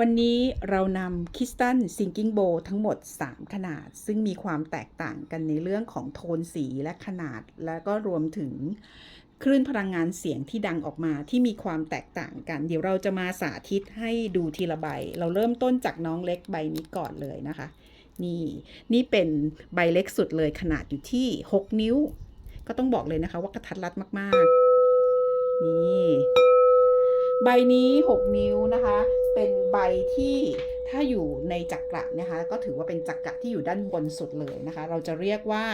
วันนี้เรานำคิสตันซิงกิ้งโบทั้งหมด 3 ขนาด ซึ่งมีความแตกต่างกันในเรื่องของโทนสีและขนาด และก็รวมถึงคลื่นพลังงานเสียงที่ดังออกมาที่มีความแตกต่างกัน เดี๋ยวเราจะมาสาธิตให้ดูทีละใบ เราเริ่มต้นจากน้องเล็กใบนี้ก่อนเลยนะคะ นี่นี่เป็นใบเล็กสุดเลยขนาดอยู่ที่ 6 นิ้ว ก็ต้องบอกเลยนะคะว่ากระทัดรัดมาก ๆ นี่ ใบนี้ 6 นิ้วนะคะ เป็นใบที่ถ้าอยู่ในจักระนะคะ ก็ถือว่าเป็นจักระที่อยู่ด้านบนสุดเลยนะคะ เราจะเรียกว่า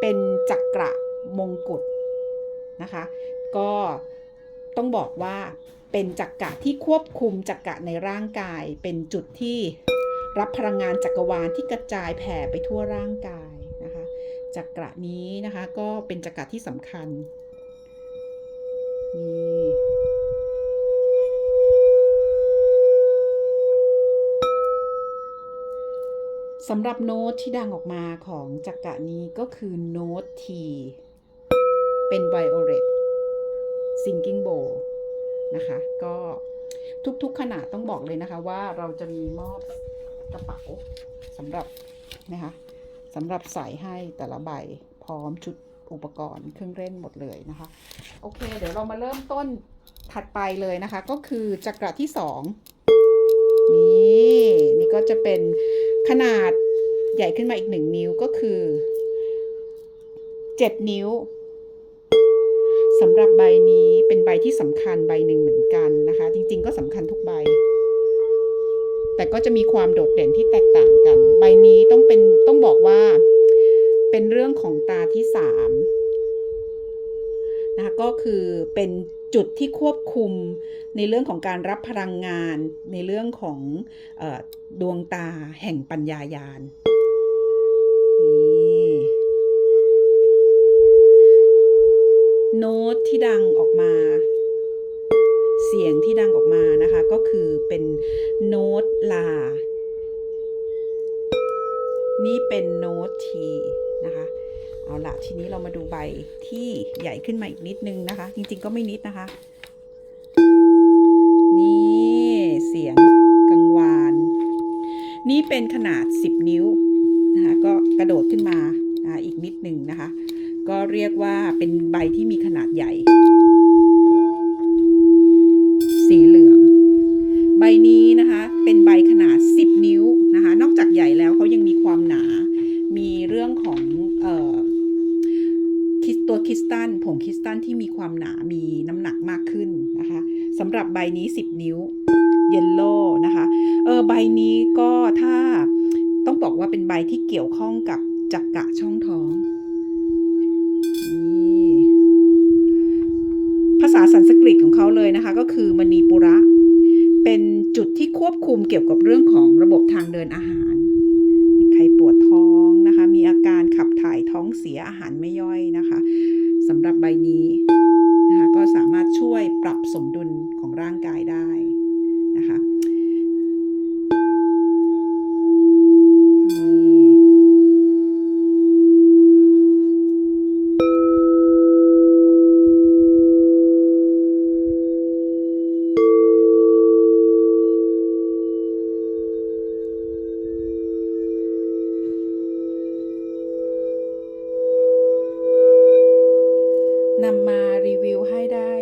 เป็นจักระมงกุฎนะคะ ก็ต้องบอกว่าเป็นจักระที่ควบคุมจักระในร่างกาย เป็นจุดที่รับพลังงานจักรวาลที่กระจายแผ่ไปทั่วร่างกายนะคะจักระนี้นะคะก็เป็นจักระที่สำคัญนี่ สำหรับโน้ตที่ดังออกมาของจักระนี้ก็คือโน้ต T เป็นไวโอเลตซิงกิ้งโบนะคะ ก็ทุกๆขนาดต้องบอกเลยนะคะว่าเราจะมีมอบกระเป๋าสำหรับนะคะสำหรับใส่ให้แต่ละใบพร้อมชุดอุปกรณ์เครื่องเล่นหมดเลยนะคะ โอเค เดี๋ยวเรามาเริ่มต้นถัดไปเลยนะคะ ก็คือจักระที่สองนี่นี่ก็จะเป็น ขนาดใหญ่ขึ้นมาอีกหนึ่งนิ้วก็คือ 7 นิ้วสำหรับใบนี้เป็นใบที่สำคัญใบหนึ่งเหมือนกันนะคะ จริงๆก็สำคัญทุกใบ แต่ก็จะมีความโดดเด่นที่แตกต่างกัน ใบนี้ต้องเป็นต้องบอกว่าเป็นเรื่องของตาที่สามนะคะก็คือเป็น จุดที่ควบคุมในเรื่องของการรับพลังงาน ในเรื่องของอดวงตาแห่งปัญญายาณนี่โน้ตที่ดังออกมา เสียงที่ดังออกมานะคะ ก็คือเป็นโน้ตลา นี่เป็นโน้ตที นะคะ เอาละทีนี้เรามาดูใบที่ใหญ่ขึ้นมาอีกนิดนึงนะคะ จริงๆก็ไม่นิดนะคะ นี่เสียงกังวาน นี่เป็นขนาด 10 นิ้วนะคะก็กระโดดขึ้นมาอ่าอีกนิดหนึ่งนะคะ ก็เรียกว่าเป็นใบที่มีขนาดใหญ่ ตัวคริสตัลผงคริสตัลที่มีความหนา มีน้ำหนักมากขึ้นนะคะสำหรับใบนี้ 10 นิ้วเยลโล่นะคะเออใบนี้ก็ถ้าต้องบอกว่าเป็นใบที่เกี่ยวข้องกับจักระช่องท้องนี่ภาษาสันสกฤตของเขาเลยนะคะ ก็คือมณีปุระ เป็นจุดที่ควบคุมเกี่ยวกับเรื่องของระบบทางเดินอาหาร ใครปวดท้องนะคะ มีอาการขับถ่ายท้องเสียอาหารไม่ย่อยนะคะำหรับใบนี้นะคะก็สามารถช่วยปรับสมดุลของร่างกายได้ นำมารีวิวให้ได้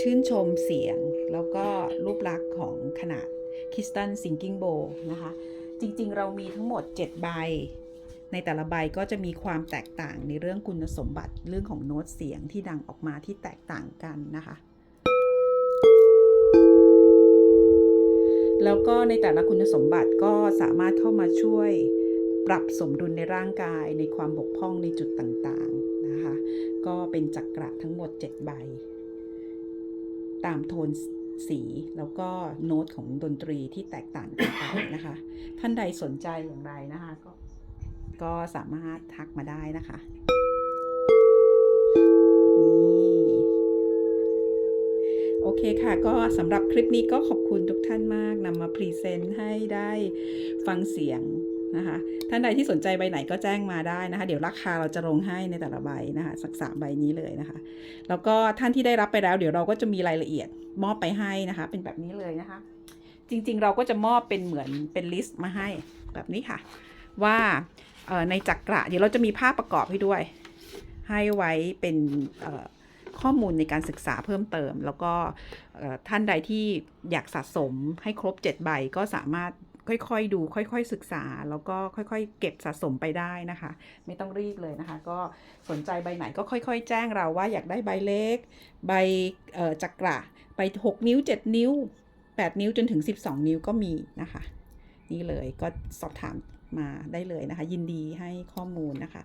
ชื่นชมเสียงแล้วก็รูปลักษณ์ของขนาด k i s t a n Sinking Bowl นะคะ จริงๆ เรามีทั้งหมด 7 ใบ ในแต่ละใบก็จะมีความแตกต่างในเรื่องคุณสมบัติเรื่องของโน้ตเสียงที่ดังออกมาที่แตกต่างกันนะคะ แล้วก็ในแต่ละคุณสมบัติก็สามารถเข้ามาช่วยปรับสมดุลในร่างกายในความบกพร่องในจุดต่างๆ นะคะ ก็เป็นจักระทั้งหมด 7 ใบ ตามโทนสีแล้วก็โน้ตของดนตรีที่แตกต่างกันไปนะคะ ท่านใดสนใจอย่างไรนะคะ ก็ก็สามารถทักมาได้นะคะนี่โอเคค่ะก็สำหรับคลิปนี้ก็ขอบคุณทุกท่านมากนำมาพรีเซนต์ให้ได้ฟังเสียง นะคะ ท่านใดที่สนใจใบไหนก็แจ้งมาได้นะคะ เดี๋ยวราคาเราจะลงให้ในแต่ละใบนะคะสักสามใบนี้เลยนะคะ แล้วก็ท่านที่ได้รับไปแล้ว เดี๋ยวเราก็จะมีรายละเอียดมอบไปให้นะคะ เป็นแบบนี้เลยนะคะ จริงๆเราก็จะมอบเป็นเหมือนเป็นลิสต์มาให้แบบนี้ค่ะ ว่าในจักระเดี๋ยวเราจะมีภาพประกอบให้ด้วย ให้ไว้เป็นข้อมูลในการศึกษาเพิ่มเติม แล้วก็ท่านใดที่อยากสะสมให้ครบ 7 ใบก็สามารถ ค่อยๆดูค่อยๆศึกษา แล้วก็ค่อยๆ เก็บสะสมไปได้นะคะ ไม่ต้องรีบเลยนะคะ ก็สนใจใบไหนก็ค่อย ๆ แจ้งเราว่าอยากได้ใบเล็ก ใบจักระใบ6นิ้ว 7 นิ้ว 8 นิ้วจนถึง 12 นิ้วก็มีนะคะ นี่เลยก็สอบถามมาได้เลยนะคะ ยินดีให้ข้อมูลนะคะ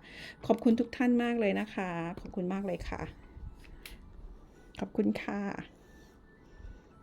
ขอบคุณทุกท่านมากเลยนะคะ ขอบคุณมากเลยค่ะ ขอบคุณค่ะ